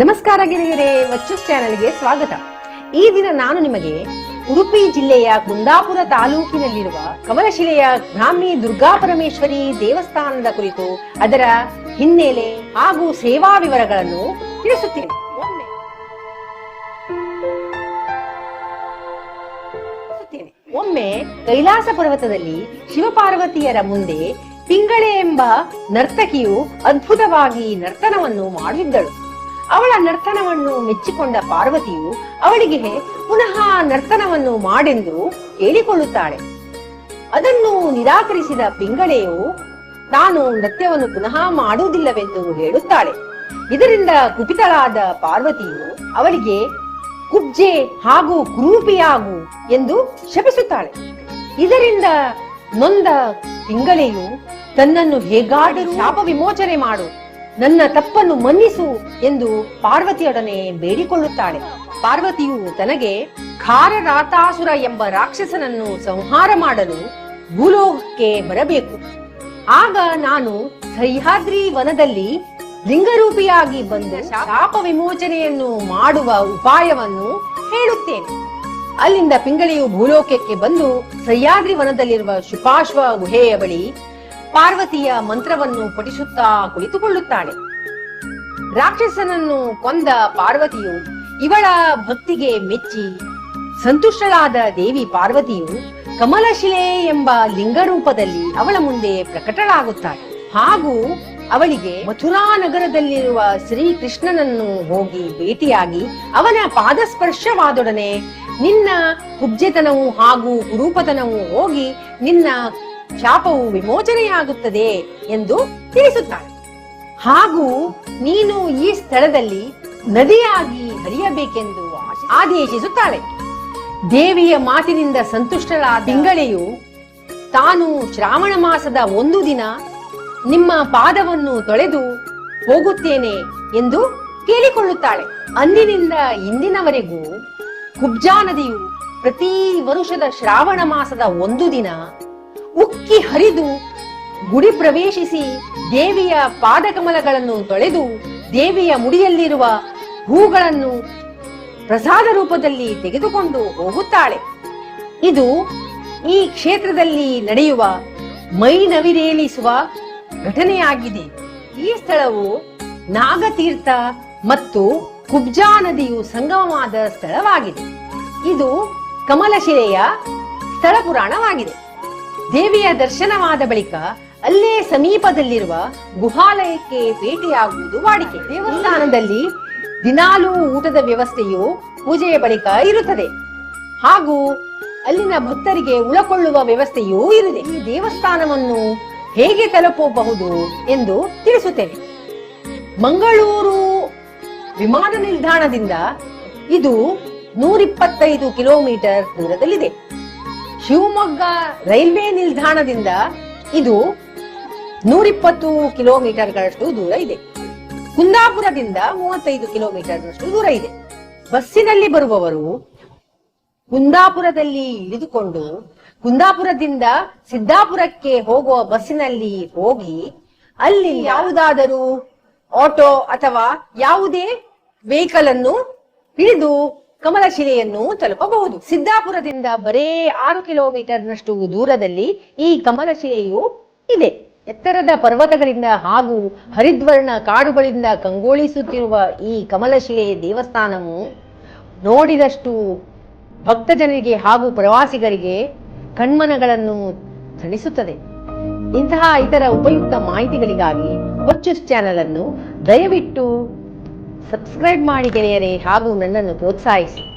ನಮಸ್ಕಾರ ಗೆಳೆಯರೇ ವರ್ಚಸ್ ಚಾನೆಲ್ಗೆ ಸ್ವಾಗತ. ಈ ದಿನ ನಾನು ನಿಮಗೆ ಉಡುಪಿ ಜಿಲ್ಲೆಯ ಕುಂದಾಪುರ ತಾಲೂಕಿನಲ್ಲಿರುವ ಕಮಲಶಿಲೆಯ ಬ್ರಾಹ್ಮಿ ದುರ್ಗಾ ಪರಮೇಶ್ವರಿ ದೇವಸ್ಥಾನದ ಕುರಿತು ಅದರ ಹಿನ್ನೆಲೆ ಹಾಗೂ ಸೇವಾ ವಿವರಗಳನ್ನು ತಿಳಿಸುತ್ತೇನೆ. ಒಮ್ಮೆ ತಿಳಿಸುತ್ತೇನೆ. ಒಮ್ಮೆ ಕೈಲಾಸ ಪರ್ವತದಲ್ಲಿ ಶಿವಪಾರ್ವತಿಯರ ಮುಂದೆ ಪಿಂಗಳೆ ಎಂಬ ನರ್ತಕಿಯು ಅದ್ಭುತವಾಗಿ ನರ್ತನವನ್ನು ಮಾಡಿದ್ದಳು ಅವಳ ನರ್ತನವನ್ನು ಮೆಚ್ಚಿಕೊಂಡ ಪಾರ್ವತಿಯು ಅವಳಿಗೆ ಪುನಃ ನರ್ತನವನ್ನು ಮಾಡೆಂದು ಕೇಳಿಕೊಳ್ಳುತ್ತಾಳೆ ಅದನ್ನು ನಿರಾಕರಿಸಿದ ಪಿಂಗಳೆಯು, ನಾನು ನೃತ್ಯವನ್ನು ಪುನಃ ಮಾಡುವುದಿಲ್ಲವೆಂದು ಹೇಳುತ್ತಾಳೆ. ಇದರಿಂದ ಕುಪಿತಳಾದ ಪಾರ್ವತಿಯು ಅವಳಿಗೆ, ಕುಬ್ಜೆ ಹಾಗೂ ಕುರೂಪಿಯಾಗು ಎಂದು ಶಪಿಸುತ್ತಾಳೆ. ಇದರಿಂದ ನೊಂದ ಪಿಂಗಳೆಯು, ತನ್ನನ್ನು ಹೇಗಾದರೂ ಶಾಪ ವಿಮೋಚನೆ ಮಾಡು. ನನ್ನ ತಪ್ಪನ್ನು ಮನ್ನಿಸು ಎಂದು ಪಾರ್ವತಿಯೊಡನೆ ಬೇಡಿಕೊಳ್ಳುತ್ತಾಳೆ. ಪಾರ್ವತಿಯು ತನಗೆ ಖಾರರಾತಾಸುರ ಎಂಬ ರಾಕ್ಷಸನನ್ನು ಸಂಹಾರ ಮಾಡಲು ಭೂಲೋಕಕ್ಕೆ ಬರಬೇಕು. ಆಗ ನಾನು ಸಹ್ಯಾದ್ರಿ ವನದಲ್ಲಿ ಲಿಂಗರೂಪಿಯಾಗಿ ಬಂದ ಶಾಪ ವಿಮೋಚನೆಯನ್ನು ಮಾಡುವ ಉಪಾಯವನ್ನು ಹೇಳುತ್ತೇನೆ. ಅಲ್ಲಿಂದ ಪಿಂಗಳಿಯು ಭೂಲೋಕಕ್ಕೆ ಬಂದು ಸಹ್ಯಾದ್ರಿ ವನದಲ್ಲಿರುವ ಶುಪಾಶ್ವ ಗುಹೆಯ ಬಳಿ ಪಾರ್ವತಿಯ ಮಂತ್ರವನ್ನು ಪಠಿಸುತ್ತಾ ಕುಳಿತುಕೊಳ್ಳುತ್ತಾಳೆ. ರಾಕ್ಷಸನನ್ನು ಕೊಂದ ಪಾರ್ವತಿಯು ಇವಳ ಭಕ್ತಿಗೆ ಮೆಚ್ಚಿ, ಸಂತುಷ್ಟಳಾದ ದೇವಿ ಪಾರ್ವತಿಯು ಕಮಲಶಿಲೆ ಎಂಬ ಲಿಂಗರೂಪದಲ್ಲಿ ಅವಳ ಮುಂದೆ ಪ್ರಕಟಳಾಗುತ್ತಾಳೆ. ಹಾಗೂ ಅವಳಿಗೆ ಮಥುರಾ ನಗರದಲ್ಲಿರುವ ಶ್ರೀಕೃಷ್ಣನನ್ನು ಹೋಗಿ ಭೇಟಿಯಾಗಿ ಅವನ ಪಾದಸ್ಪರ್ಶವಾದೊಡನೆ ನಿನ್ನ ಕುಬ್ಜೆತನವು ಹಾಗೂ ಕುರೂಪತನವು ಹೋಗಿ ನಿನ್ನ ಶಾಪವು ವಿಮೋಚನೆಯಾಗುತ್ತದೆ ಎಂದು ತಿಳಿಸುತ್ತಾಳೆ ಹಾಗೂ ನೀನು ಈ ಸ್ಥಳದಲ್ಲಿ ನದಿಯಾಗಿ ಹರಿಯಬೇಕೆಂದು ಆದೇಶಿಸುತ್ತಾಳೆ. ದೇವಿಯ ಮಾತಿನಿಂದ ಸಂತುಷ್ಟಳಾದ ತಿಂಗಳೆಯು ತಾನು ಶ್ರಾವಣ ಮಾಸದ ಒಂದು ದಿನ ನಿಮ್ಮ ಪಾದವನ್ನು ತೊಳೆದು ಹೋಗುತ್ತೇನೆ ಎಂದು ಕೇಳಿಕೊಳ್ಳುತ್ತಾಳೆ. ಅಂದಿನಿಂದ ಇಂದಿನವರೆಗೂ ಕುಬ್ಜಾ ನದಿಯು ಪ್ರತಿ ವರುಷದ ಶ್ರಾವಣ ಮಾಸದ ಒಂದು ದಿನ ಉಕ್ಕಿ ಹರಿದು ಗುಡಿ ಪ್ರವೇಶಿಸಿ ದೇವಿಯ ಪಾದಕಮಲಗಳನ್ನು ತೊಳೆದು ದೇವಿಯ ಮುಡಿಯಲ್ಲಿರುವ ಹೂಗಳನ್ನು ಪ್ರಸಾದ ರೂಪದಲ್ಲಿ ತೆಗೆದುಕೊಂಡು ಹೋಗುತ್ತಾಳೆ. ಇದು ಈ ಕ್ಷೇತ್ರದಲ್ಲಿ ನಡೆಯುವ ಮೈ ನವಿರೇಳಿಸುವ ಘಟನೆಯಾಗಿದೆ. ಈ ಸ್ಥಳವು ನಾಗತೀರ್ಥ ಮತ್ತು ಕುಬ್ಜಾ ನದಿಯು ಸಂಗಮವಾದ ಸ್ಥಳವಾಗಿದೆ. ಇದು ಕಮಲಶಿಲೆಯ ಸ್ಥಳ ಪುರಾಣವಾಗಿದೆ ದೇವಿಯ ದರ್ಶನವಾದ ಬಳಿಕ ಅಲ್ಲೇ ಸಮೀಪದಲ್ಲಿರುವ ಗುಹಾಲಯಕ್ಕೆ ಭೇಟಿಯಾಗುವುದು ವಾಡಿಕೆ. ದೇವಸ್ಥಾನದಲ್ಲಿ ದಿನಾಲೂ ಊಟದ ವ್ಯವಸ್ಥೆಯು ಪೂಜೆಯ ಬಳಿಕ ಇರುತ್ತದೆ. ಹಾಗೂ ಅಲ್ಲಿನ ಭಕ್ತರಿಗೆ ಉಳಕೊಳ್ಳುವ ವ್ಯವಸ್ಥೆಯೂ ಇರುತ್ತದೆ ಈ ದೇವಸ್ಥಾನವನ್ನು ಹೇಗೆ ತಲುಪಬಹುದು ಎಂದು ತಿಳಿಸುತ್ತೇನೆ. ಮಂಗಳೂರು ವಿಮಾನ ನಿಲ್ದಾಣದಿಂದ ಇದು ನೂರಿಪ್ಪತ್ತೈದು ಕಿಲೋಮೀಟರ್ ದೂರದಲ್ಲಿದೆ. ಶಿವಮೊಗ್ಗ ರೈಲ್ವೆ ನಿಲ್ದಾಣದಿಂದ ಇದು ನೂರಿಪ್ಪತ್ತು ಕಿಲೋಮೀಟರ್ಗಳಷ್ಟು ದೂರ ಇದೆ. ಕುಂದಾಪುರದಿಂದ ಮೂವತ್ತೈದು ಕಿಲೋಮೀಟರ್ನಷ್ಟು ದೂರ ಇದೆ. ಬಸ್ಸಿನಲ್ಲಿ ಬರುವವರು ಕುಂದಾಪುರದಲ್ಲಿ ಇಳಿದುಕೊಂಡು ಕುಂದಾಪುರದಿಂದ ಸಿದ್ದಾಪುರಕ್ಕೆ ಹೋಗುವ ಬಸ್ಸಿನಲ್ಲಿ ಹೋಗಿ ಅಲ್ಲಿ ಯಾವುದಾದರೂ ಆಟೋ ಅಥವಾ ಯಾವುದೇ ವೆಹಿಕಲ್ ಅನ್ನು ಹಿಡಿದು ಕಮಲಶಿಲೆಯನ್ನು ತಲುಪಬಹುದು. ಸಿದ್ದಾಪುರದಿಂದ ಬರೇ ಆರು ಕಿಲೋಮೀಟರ್ನಷ್ಟು ದೂರದಲ್ಲಿ ಈ ಕಮಲಶಿಲೆಯು ಇದೆ. ಎತ್ತರದ ಪರ್ವತಗಳಿಂದ ಹಾಗೂ ಹರಿದ್ವರ್ಣ ಕಾಡುಗಳಿಂದ ಕಂಗೊಳಿಸುತ್ತಿರುವ ಈ ಕಮಲಶಿಲೆ ದೇವಸ್ಥಾನವು ನೋಡಿದಷ್ಟು ಭಕ್ತಜನರಿಗೆ ಹಾಗೂ ಪ್ರವಾಸಿಗರಿಗೆ ಕಣ್ಮನಗಳನ್ನು ತಣಿಸುತ್ತದೆ ಇಂತಹ ಇತರ ಉಪಯುಕ್ತ ಮಾಹಿತಿಗಳಿಗಾಗಿ ಹೊಚ್ಚುಸ್ ಚಾನೆಲ್ ಅನ್ನು ದಯವಿಟ್ಟು ಸಬ್ಸ್ಕ್ರೈಬ್ ಮಾಡಿ ಗೆಳೆಯರೇ ಹಾಗೂ ನನ್ನನ್ನು ಪ್ರೋತ್ಸಾಹಿಸಿ.